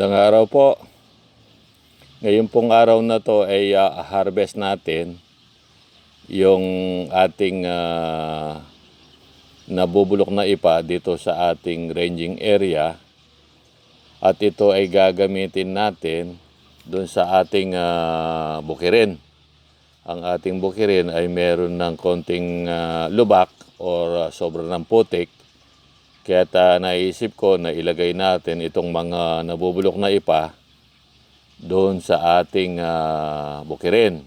Magandang araw po. Ngayon pong araw na to ay ah, harvest natin yung ating ah, nabubulok na ipa dito sa ating ranging area. At ito ay gagamitin natin doon sa ating ah, bukirin. Ang ating bukirin ay meron ng konting ah, lubak or ah, sobra putik kaya ta naisip ko na ilagay natin itong mga nabubulok na ipa doon sa ating ah, bukirin.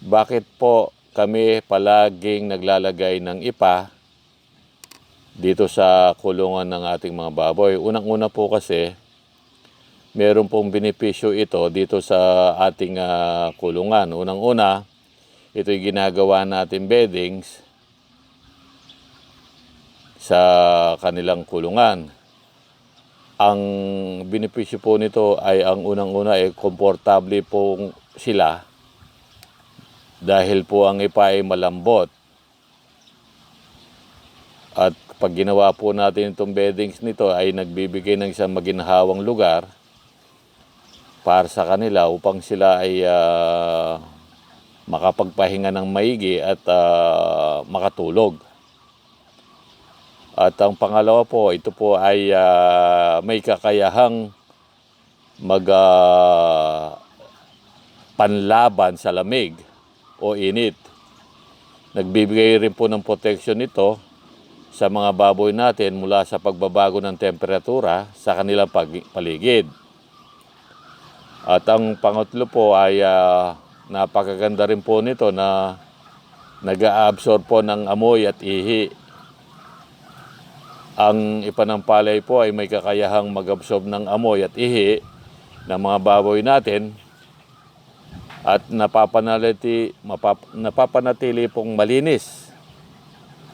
Bakit po kami palaging naglalagay ng ipa dito sa kulungan ng ating mga baboy? Unang-una po kasi meron pong benepisyo ito dito sa ating ah, kulungan. Unang-una, ito'y ginagawa natin beddings sa kanilang kulungan. Ang benepisyo po nito ay ang unang-una ay komportable po sila dahil po ang ipa ay malambot. At pag ginawa po natin itong beddings nito ay nagbibigay ng isang maginhawang lugar para sa kanila upang sila ay ah, makapagpahinga ng maigi at ah, makatulog. At ang pangalawa po, ito po ay ah, may kakayahang mag ah, panlaban sa lamig o init. Nagbibigay rin po ng protection ito sa mga baboy natin mula sa pagbabago ng temperatura sa kanilang paligid. At ang pangatlo po ay ah, napakaganda rin po nito na nag-absorb po ng amoy at ihi ang ipanampalay po ay may kakayahang mag-absorb ng amoy at ihi ng mga baboy natin at napapanaliti, mapap, napapanatili pong malinis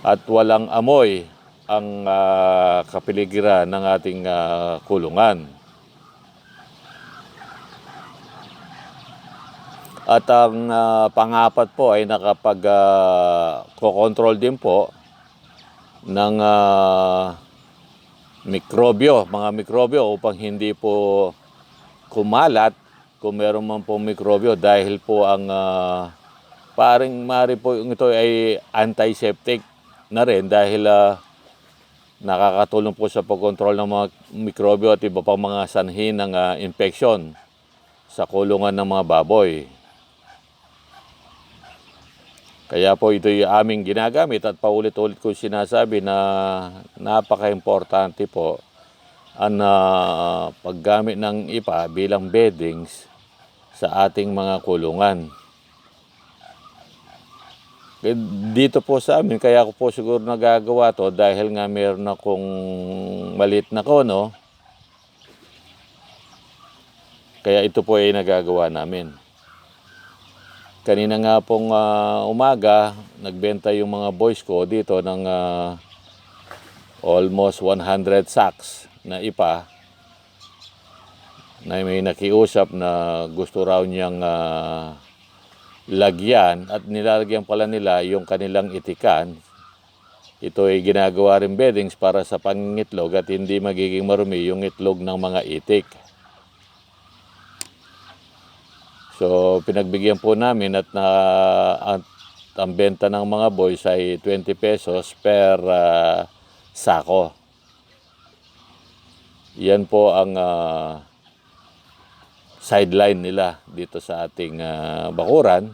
at walang amoy ang ah, kapiligiran ng ating ah, kulungan. At ang ah, pangapat po ay nakapag ah, kokontrol din po ng ah, mikrobyo, mga mikrobyo upang hindi po kumalat kung meron man po mikrobyo dahil po ang ah, paring mari po ito ay antiseptic na rin dahil ah, nakakatulong po sa pagkontrol ng mga mikrobyo at iba pang mga sanhi ng ah, infection sa kulungan ng mga baboy. Kaya po ito yung aming ginagamit at paulit-ulit ko sinasabi na napaka-importante po ang ah, paggamit ng ipa bilang beddings sa ating mga kulungan. Eh, Dito po sa amin, kaya ako po siguro nagagawa to dahil nga meron akong malit na kono. Kaya ito po ay nagagawa namin. Kanina nga pong ah, umaga, nagbenta yung mga boys ko dito ng ah, almost 100 sacks na ipa na may nakiusap na gusto raw niyang ah, lagyan at nilalagyan pala nila yung kanilang itikan. Ito ay ginagawa rin beddings para sa pangitlog at hindi magiging marumi yung itlog ng mga itik. So pinagbigyan po namin at na at ang benta ng mga boys ay 20 pesos per ah, sako. Yan po ang ah, sideline nila dito sa ating ah, bakuran.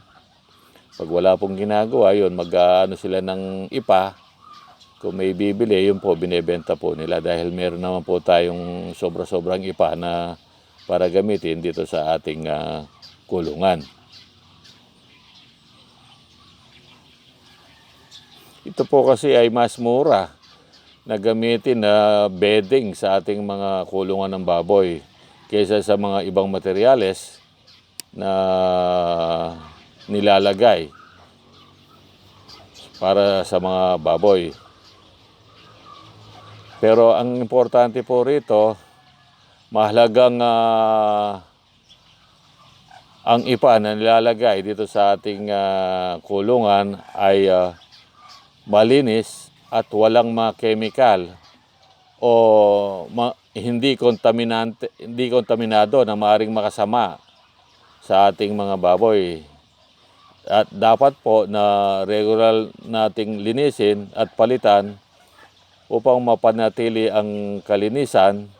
Pag wala pong ginagawa, yun, mag ah, ano sila ng ipa. Kung may bibili, yun po, binebenta po nila dahil meron naman po tayong sobra-sobrang ipa na para gamitin dito sa ating ah, kulungan. Ito po kasi ay mas mura na gamitin na bedding sa ating mga kulungan ng baboy kaysa sa mga ibang materyales na nilalagay para sa mga baboy. Pero ang importante po rito, mahalagang ah, ang ipa na nilalagay dito sa ating ah, kulungan ay ah, malinis at walang mga chemical o ma- hindi kontaminante, hindi kontaminado na maaring makasama sa ating mga baboy. At dapat po na regular nating linisin at palitan upang mapanatili ang kalinisan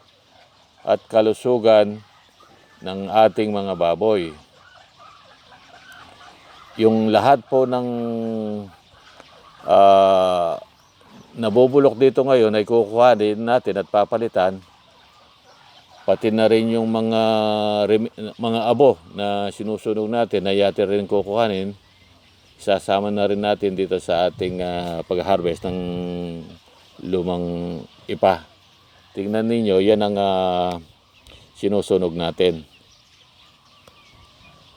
at kalusugan ng ating mga baboy. Yung lahat po ng ah, nabubulok dito ngayon ay kukuha din natin at papalitan pati na rin yung mga mga abo na sinusunog natin na yati rin kukuhanin sasama na rin natin dito sa ating ah, pag-harvest ng lumang ipa. Tingnan ninyo, yan ang ah, sinusunog natin.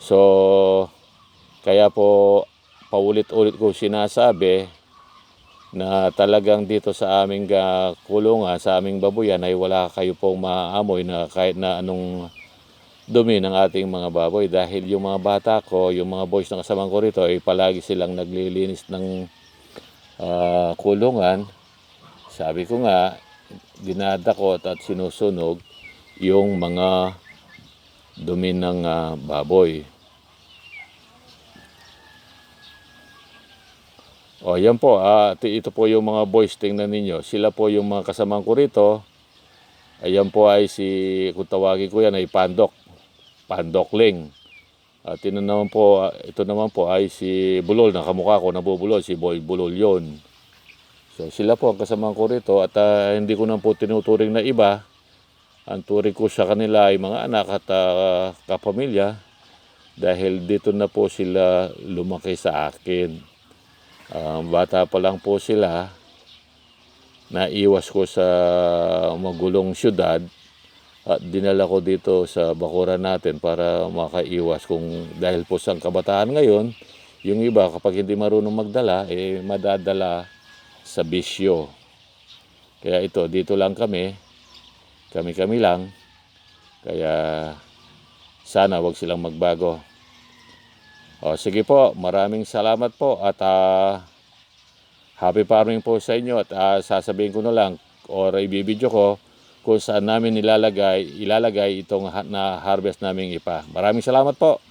So, kaya po paulit-ulit ko sinasabi na talagang dito sa aming ah, kulungan, sa aming babuyan ay wala kayo pong maamoy na kahit na anong dumi ng ating mga baboy dahil yung mga bata ko, yung mga boys na kasama ko rito ay palagi silang naglilinis ng ah, kulungan. Sabi ko nga, dinadakot at sinusunog yung mga dumi ng ah, baboy. O, yan po. Ah, ito- po yung mga boys. Tingnan ninyo. Sila po yung mga kasama ko rito. Ayan po ay si, kung tawagin ko yan, ay Pandok. Pandokling. At ito naman po, ah, ito naman po ay si Bulol. na kamukha ko, nabubulol. Si Boy Bulol yon. So, sila po ang kasama ko rito. At ah, hindi ko na po tinuturing na iba. Ang turing ko sa kanila ay mga anak at ah, kapamilya. Dahil dito na po sila lumaki sa akin. Ah, bata pa lang po sila, naiwas ko sa magulong syudad at dinala ko dito sa bakuran natin para makaiwas kung dahil po sa kabataan ngayon, yung iba kapag hindi marunong magdala, eh madadala sa bisyo. Kaya ito, dito lang kami, kami-kami lang, kaya sana wag silang magbago. O, sige po, maraming salamat po at ah, happy farming po sa inyo at ah, sasabihin ko na lang or ibibidyo ko kung saan namin nilalagay, ilalagay itong na harvest naming ipa. Maraming salamat po.